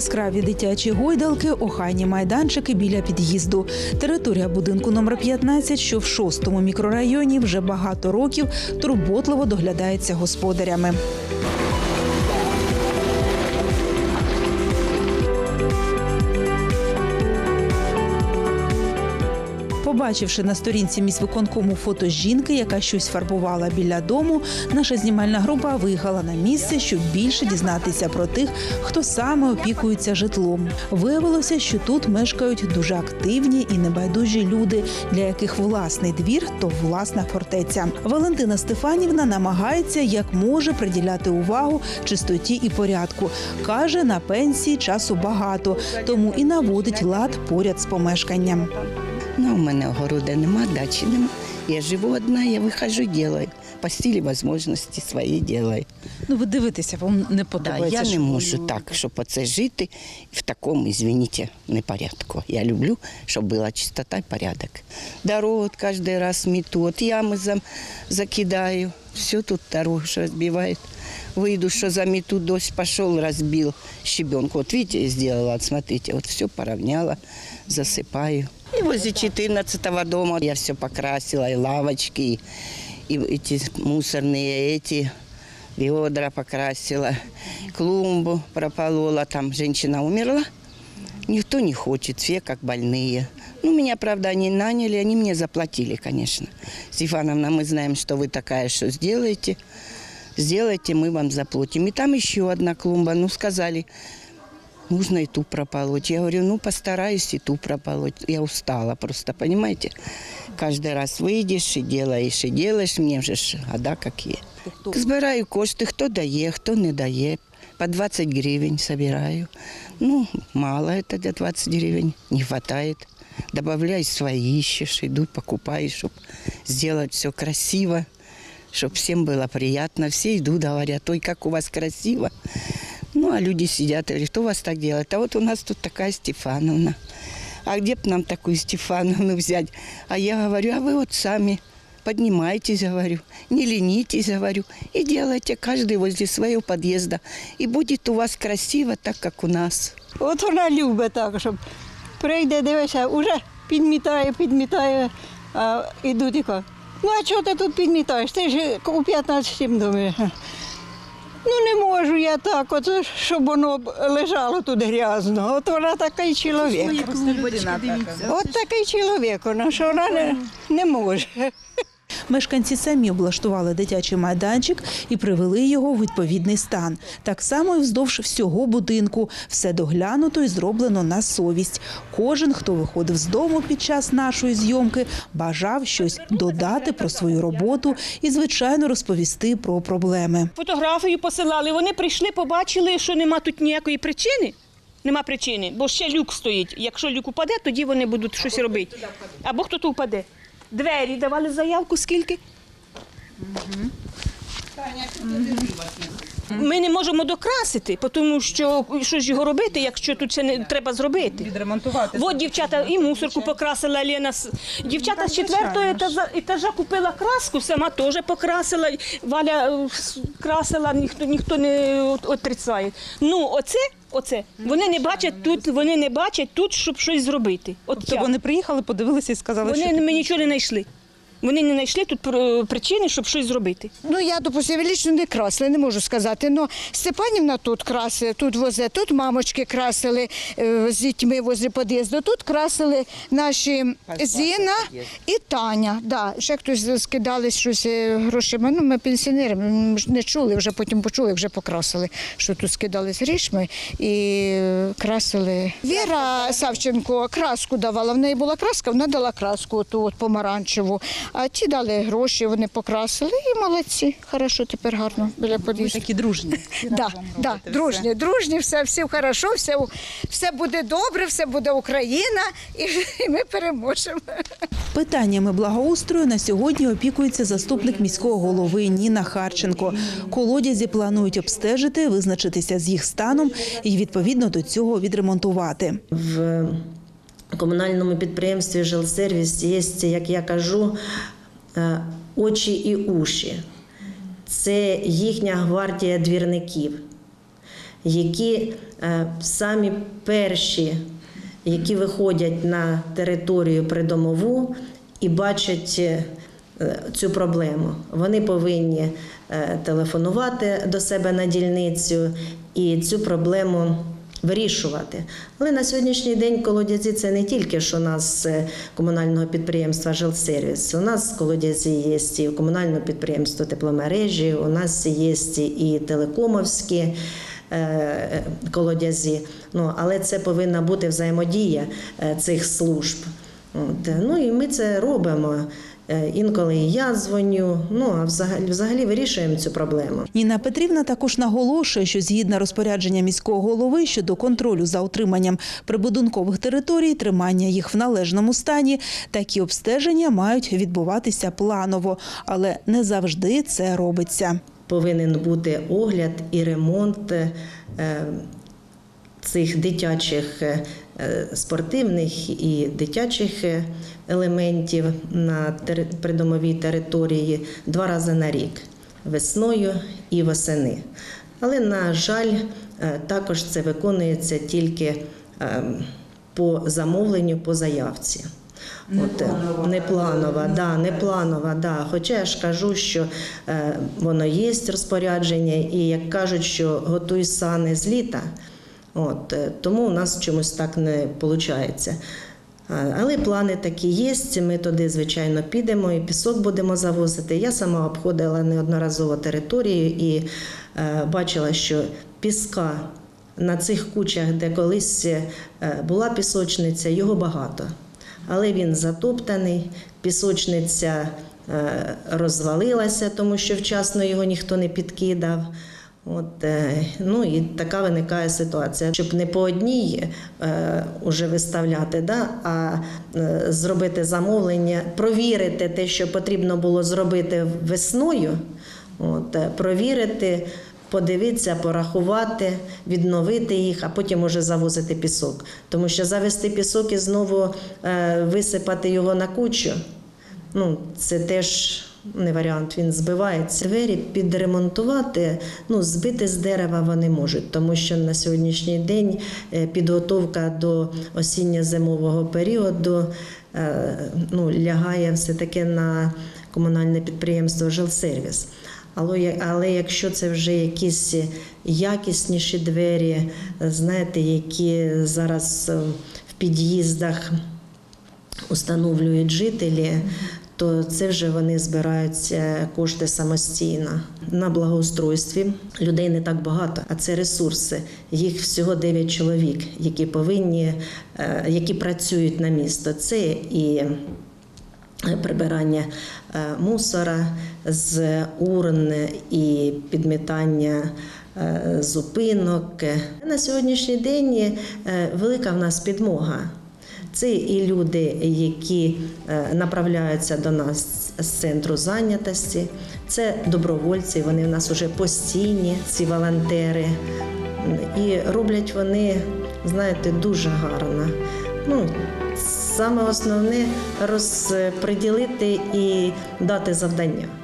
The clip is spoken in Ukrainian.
Яскраві дитячі гойдалки, охайні майданчики біля під'їзду. Територія будинку номер 15, що в шостому мікрорайоні, вже багато років турботливо доглядається господарями. Побачивши на сторінці міськвиконкому фото жінки, яка щось фарбувала біля дому, наша знімальна група виїхала на місце, щоб більше дізнатися про тих, хто саме опікується житлом. Виявилося, що тут мешкають дуже активні і небайдужі люди, для яких власний двір то власна фортеця. Валентина Стефанівна намагається як може приділяти увагу чистоті і порядку. каже, на пенсії часу багато, тому і наводить лад поряд з помешканням. Ну, у мене огорода нема, дачі нема. Я живу одна, я виходжу, делаю. По можливості свої делаю. Ну ви дивитеся, вам не Да, я не можу ви- так, щоб оце жити в такому, извините, непорядку. Я люблю, щоб була чистота і порядок. Дорогу от кожен раз мету, от ями за, закидаю. Все тут дорогу що розбивають. Выйду, что замету, дождь пошел, разбил щебенку. Вот видите, я сделала, вот смотрите, вот все поровняла, засыпаю. Возле 14 дома я все покрасила, и лавочки, и эти мусорные эти ведра покрасила, клумбу прополола, там женщина умерла. Никто не хочет, все как больные. Ну, меня, правда, они наняли, они мне заплатили, конечно. Стефановна, мы знаем, что вы такая, что сделаете. Сделайте, мы вам заплатим. И там еще одна клумба, ну, сказали, нужно и ту прополоть. Я говорю, ну, постараюсь и ту прополоть. Я устала просто, понимаете? Каждый раз выйдешь и делаешь, и делаешь. Мне же года какие. Збираю кошти, хто дає, хто не дає. По 20 гривен собираю. Ну, мало это для 20 гривен, не хватает. Добавляю свои, ищешь, иду, покупаю, чтобы сделать все красиво, чтобы всем было приятно. Все идут, говорят, ой, как у вас красиво. Ну, а люди сидят и говорят, кто у вас так делает? А вот у нас тут такая Стефановна. А где бы нам такую Стефановну взять? А я говорю, а вы вот сами поднимайтесь, говорю, не ленитесь, говорю, и делайте каждый возле своего подъезда. И будет у вас красиво, так как у нас. От вона любить так, щоб прийде, дивися, уже підмітає, підмітає, а ідуть і кажуть, ну а чого ти тут підмітаєш? Ти ж у 15 домі. Ну не можу я так, от, щоб воно лежало тут грязно. От вона такий чоловік. От такий чоловік, вона, що вона не, не може. Мешканці самі облаштували дитячий майданчик і привели його в відповідний стан. Так само і вздовж всього будинку. Все доглянуто і зроблено на совість. Кожен, хто виходив з дому під час нашої зйомки, бажав щось додати про свою роботу і, звичайно, розповісти про проблеми. Фотографію посилали. Вони прийшли, побачили, що нема тут ніякої причини. Нема причини, бо ще люк стоїть. Якщо люк упаде, тоді вони будуть щось робити. Або хто то впаде. Двері давали заявку скільки? Ми не можемо докрасити, тому що що ж його робити, якщо тут це не треба зробити. Відремонтувати. От дівчата і мусорку покрасила Лена. Дівчата з четвертого етажа, етажа купила краску, сама теж покрасила. Валя е, красила, ніхто ніхто не отрицає. Ну, оце, оце. Вони не бачать тут, вони не бачать тут, щоб щось зробити. От Тобто я. вони приїхали, подивилися і сказали, Вони що ми нічого не знайшли. Вони не знайшли тут причини, щоб щось зробити. Ну, я, допустим, лічно не красила, не можу сказати. Но Степанівна тут красила, тут возе, тут мамочки красили е, з дітьми возле під'їзду, тут красили наші Зіна і Таня. Да. Ще хтось скидали щось е, грошима. Ну, ми пенсіонери, ми не чули, вже потім почули, вже покрасили, що тут скидали з грішми і красили. Віра Савченко краску давала. В неї була краска, вона дала краску ту от помаранчеву. А ті дали гроші, вони покрасили і молодці. Хорошо, тепер гарно біля ви такі дружні. Да, да, дружні, дружні, все, все хорошо, все, все буде добре, все буде Україна, і, і ми переможемо. Питаннями благоустрою на сьогодні опікується заступник міського голови Ніна Харченко. Колодязі планують обстежити, визначитися з їх станом і відповідно до цього відремонтувати. В комунальному підприємстві «Жилсервіс» є, як я кажу, е, очі і уші. Це їхня гвардія двірників. які е, самі перші, які виходять на територію придомову і бачать е, цю проблему. Вони повинні е, телефонувати до себе на дільницю і цю проблему вирішувати. Але на сьогоднішній день колодязі це не тільки що у нас е, комунального підприємства Жилсервіс. У нас колодязі є і у комунального підприємства тепломережі, у нас є і телекомовські. е, Колодязі, ну але це повинна бути взаємодія е, цих служб. От, ну і ми це робимо. Е, Інколи і я дзвоню. Ну а взагалі, взагалі вирішуємо цю проблему. Ніна Петрівна також наголошує, що згідно розпорядження міського голови щодо контролю за утриманням прибудинкових територій, тримання їх в належному стані, такі обстеження мають відбуватися планово, але не завжди це робиться. повинен бути огляд і ремонт е, цих дитячих е, спортивних і дитячих е, елементів на придомовій території два рази на рік весною і восени. Але, на жаль, е, також це виконується тільки по замовленню по заявці. От, непланова, да, непланова, да. Хоча я ж кажу, що е, воно є розпорядження, і як кажуть, що готуй сани з літа, от, е, тому у нас чомусь так не виходить. Але плани такі є. Ми туди, звичайно, підемо і пісок будемо завозити. Я сама обходила неодноразово територію і е, бачила, що піска на цих кучах, де колись е, була пісочниця, його багато. Але він затоптаний, пісочниця розвалилася, тому що вчасно його ніхто не підкидав. От, е, ну і така виникає ситуація, щоб не по одній е, уже виставляти, да, а е, зробити замовлення, провірити те, що потрібно було зробити весною, от, е, провірити, подивитися, порахувати, відновити їх, а потім уже завозити пісок. Тому що завести пісок і знову е, висипати його на кучу, ну, це теж не варіант, він збивається. Двері підремонтувати, ну, збити з дерева вони можуть, тому що на сьогоднішній день е, підготовка до осінньо-зимового періоду е, ну, лягає все-таки на комунальне підприємство Жилсервіс. Але, але якщо це вже якісь якісніші двері, знаєте, які зараз е, в під'їздах установлюють жителі, то це вже вони збираються кошти самостійно. На благоустройстві людей не так багато, а це ресурси. Їх всього 9 чоловік, які повинні, е, які працюють на місто. Це і прибирання е, мусора з урн і підмітання е, зупинок. На сьогоднішній день е, велика в нас підмога. Це і люди, які е, направляються до нас з центру зайнятості, це добровольці, вони в нас вже постійні, ці волонтери. І роблять вони, знаєте, дуже гарно. Ну, саме основне розподілити і дати завдання.